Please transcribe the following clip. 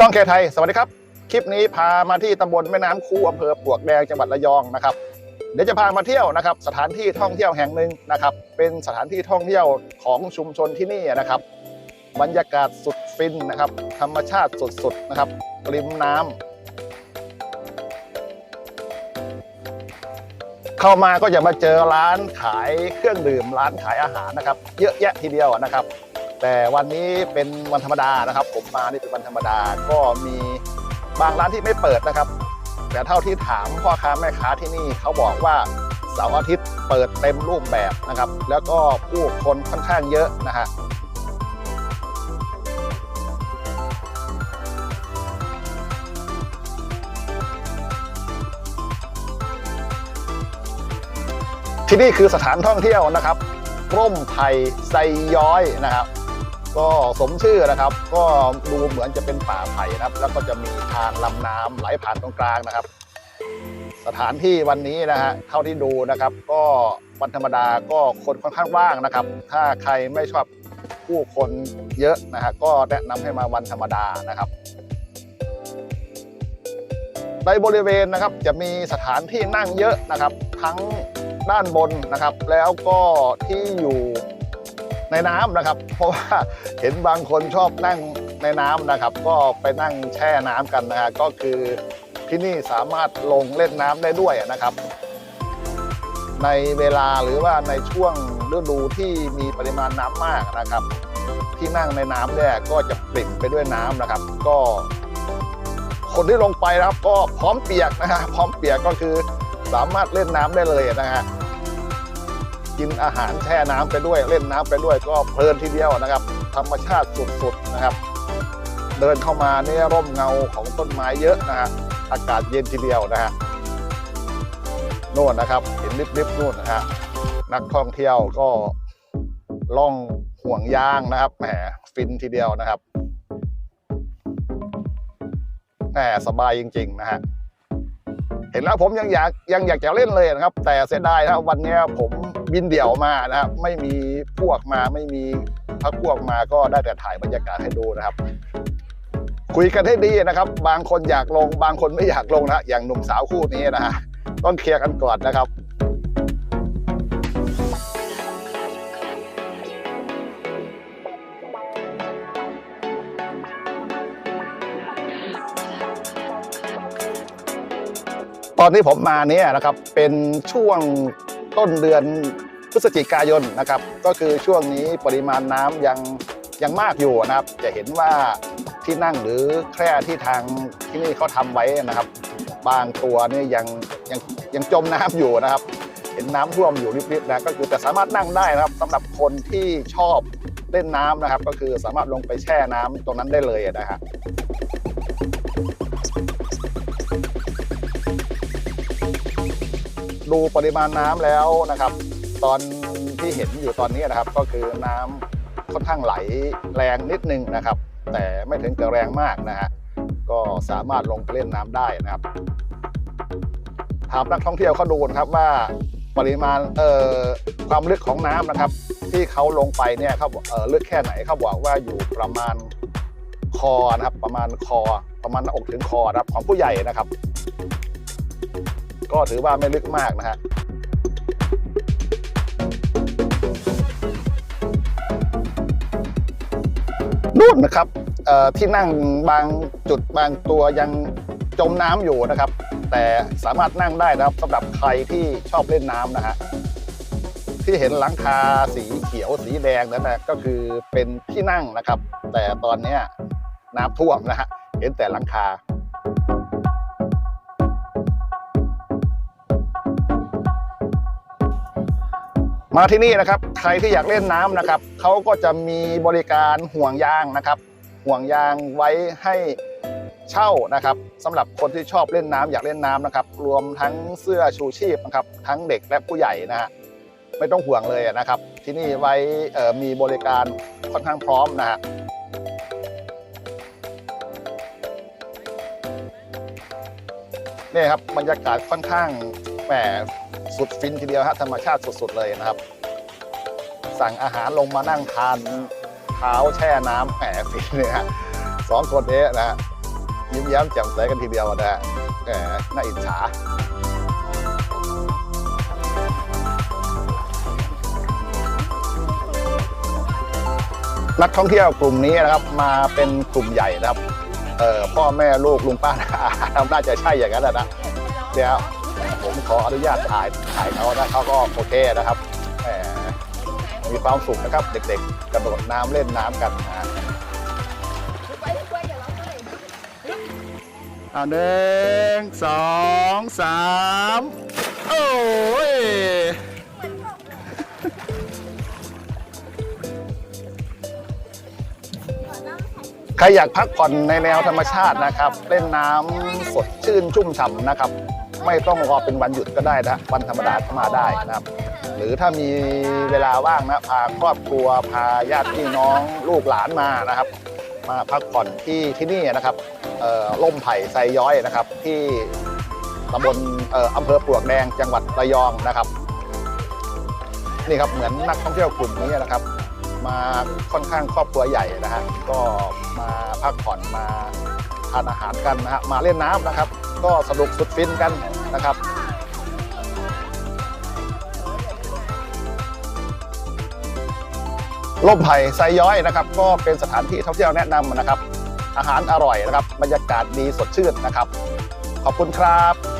ช่องเคไทย สวัสดีครับ คลิปนี้พามาที่ตำบลแม่น้ำคูอำเภอปลวกแดงจังหวัดระยองนะครับ เดี๋ยวจะพามาเที่ยวนะครับ สถานที่ท่องเที่ยวแห่งหนึ่งนะครับ เป็นสถานที่ท่องเที่ยวของชุมชนที่นี่นะครับ บรรยากาศสุดฟินนะครับ ธรรมชาติสุดๆนะครับริมน้ำเข้ามาก็จะมาเจอร้านขายเครื่องดื่มร้านขายอาหารนะครับ เยอะแยะทีเดียวนะครับ แต่วันนี้เป็นวันธรรมดานะครับ ผมมานี่เป็นวันธรรมดาก็มีบางร้านที่ไม่เปิดนะครับ แต่เท่าที่ถามพ่อค้าแม่ค้าที่นี่เขาบอกว่าเสาร์อาทิตย์เปิดเต็มรูปแบบนะครับ แล้วก็ผู้คนค่อนข้างเยอะนะฮะที่นี่คือสถานท่องเที่ยวนะครับร่มไผ่ไซย้อยนะครับ ก็สมชื่อนะครับ ก็ดูเหมือนจะเป็นป่าไผ่นะครับ แล้วก็จะมีทางลำน้ำไหลผ่านตรงกลางนะครับ สถานที่วันนี้นะฮะเท่าที่ดูนะครับ ก็วันธรรมดาก็คนค่อนข้างว่างนะครับ ถ้าใครไม่ชอบผู้คนเยอะนะฮะก็แนะนำให้มาวันธรรมดานะครับในบริเวณนะครับจะมีสถานที่นั่งเยอะนะครับ ทั้งด้านบนนะครับ แล้วก็ที่อยู่ ในน้ำนะครับ เพราะว่าเห็นบางคนชอบนั่งในน้ำนะครับ ก็ไปนั่งแช่น้ำกันนะฮะก็คือที่นี่สามารถลงเล่นน้ำได้ด้วยนะครับ ในเวลาหรือว่าในช่วงฤดูที่มีปริมาณน้ำมากนะครับ ที่นั่งในน้ำเนี่ยก็จะปริ่มไปด้วยน้ำนะครับ ก็ คนที่ลงไปนะครับก็พร้อมเปียกนะฮะพร้อมเปียกก็คือสามารถเล่นน้ำได้เลยนะฮะ กินอาหารแช่น้ำไปด้วย เล่นน้ำไปด้วยก็เพลินทีเดียวนะครับ ธรรมชาติสุดๆนะครับ เดินเข้ามาเนี่ยร่มเงาของต้นไม้เยอะนะฮะอากาศเย็นทีเดียวนะฮะโน่นนะครับ เห็นริบๆนู่นนะฮะนักท่องเที่ยวก็ล่องห่วงยางนะครับแหมฟินทีเดียวนะครับแหมสบายจริง ๆ นะฮะเห็นแล้วผมยังอยากยังอยากจะเล่นเลยนะครับ แต่เสียดายนะครับวันนี้ผม บินเดี่ยวมานะครับไม่มีพวกมาไม่มีพักพวกมาก็ได้แต่ถ่ายบรรยากาศให้ดูนะครับ คุยกันให้ดีนะครับ บางคนอยากลง บางคนไม่อยากลงนะอย่างหนุ่มสาวคู่นี้นะฮะต้องเคลียร์กันก่อนนะครับตอนที่ผมมาเนี่ยนะครับเป็นช่วง ต้นเดือนพฤศจิกายนนะครับ ก็คือช่วงนี้ปริมาณน้ำยังยังมากอยู่นะครับ จะเห็นว่าที่นั่งหรือแคร่ที่ทางที่นี่เขาทำไว้นะครับ บางตัวนี่ยังยังยังจมน้ำอยู่นะครับ เห็นน้ำท่วมอยู่นิดๆนะก็คือแต่สามารถนั่งได้นะครับสำหรับคนที่ชอบเล่นน้ำนะครับ ก็คือสามารถลงไปแช่น้ำตรงนั้นได้เลยนะฮะ ดูปริมาณน้ำแล้วนะครับ ตอนที่เห็นอยู่ตอนนี้นะครับ ก็คือน้ำค่อนข้างไหลแรงนิดนึงนะครับ แต่ไม่ถึงกับแรงมากนะฮะก็สามารถลงไปเล่นน้ำได้นะครับ ถามนักท่องเที่ยวเขาดูนะครับว่าปริมาณเอ่อความลึกของน้ำนะครับ ที่เขาลงไปเนี่ยเขาบอกเอ่อลึกแค่ไหนเขาบอกว่าอยู่ประมาณคอนะครับ ประมาณคอ ประมาณอกถึงคอนะครับของผู้ใหญ่นะครับ ก็ถือว่าไม่ลึกมากนะฮะนู่นนะครับที่นั่งบางจุดบางตัวยังจมน้ำอยู่นะครับ แต่สามารถนั่งได้นะครับสำหรับใครที่ชอบเล่นน้ำนะฮะที่เห็นหลังคาสีเขียวสีแดงนั่นนะก็คือเป็นที่นั่งนะครับ แต่ตอนนี้น้ำท่วมนะฮะเห็นแต่หลังคา มาที่นี่นะครับ ใครที่อยากเล่นน้ำนะครับเขาก็จะมีบริการห่วงยางนะครับ ห่วงยางไว้ให้เช่านะครับสำหรับคนที่ชอบเล่นน้ำอยากเล่นน้ำนะครับ รวมทั้งเสื้อชูชีพนะครับ ทั้งเด็กและผู้ใหญ่นะฮะไม่ต้องห่วงเลยนะครับ ที่นี่ไว้มีบริการค่อนข้างพร้อมนะฮะนี่ครับบรรยากาศค่อนข้างแหม สุดฟินทีเดียวฮะธรรมชาติสุดๆเลยนะครับ สั่งอาหารลงมานั่งทานเท้าแช่น้ำแหมฟินเลยฮะสองคนเอ๊ะนะฮะยิ้มแย้มแจ่มใสกันทีเดียวนะฮะแหมน่าอิจฉานักท่องเที่ยวกลุ่มนี้นะครับมาเป็นกลุ่มใหญ่นะครับ เอ่อพ่อแม่ลูกลุงป้านาอาน่าจะใช่อย่างนั้นแหละนะเดี๋ยว ผมขออนุญาตถ่ายถ่ายเขานะเขาก็โอเคนะครับแหมมีความสุขนะครับ เด็กๆกระโดดน้ำเล่นน้ำกันนะอ่าหนึ่งสองสามโอ้ยใครอยากพักผ่อนในแนวธรรมชาตินะครับ เล่นน้ำสดชื่นชุ่มฉ่ำนะครับ ไม่ต้องรอเป็นวันหยุดก็ได้นะวันธรรมดาก็มาได้นะครับ หรือถ้ามีเวลาว่างนะพาครอบครัวพาญาติพี่น้องลูกหลานมานะครับ มาพักผ่อนที่ที่นี่นะครับเอ่อล่มไผ่ไซย้อยนะครับ ที่ตำบลอออำเภอปลวกแดงจังหวัดระยองนะครับ นี่ครับเหมือนนักท่องเที่ยวกลุ่มนี้นะครับ มาค่อนข้างครอบครัวใหญ่นะฮะก็มาพักผ่อนมาทานอาหารกันนะฮะมาเล่นน้ำนะครับ ก็สนุกสุดฟินกันนะครับล่มไผ่ไซย้อยนะครับ ก็เป็นสถานที่ท่องเที่ยวแนะนำนะครับ อาหารอร่อยนะครับ บรรยากาศดีสดชื่นนะครับ ขอบคุณครับ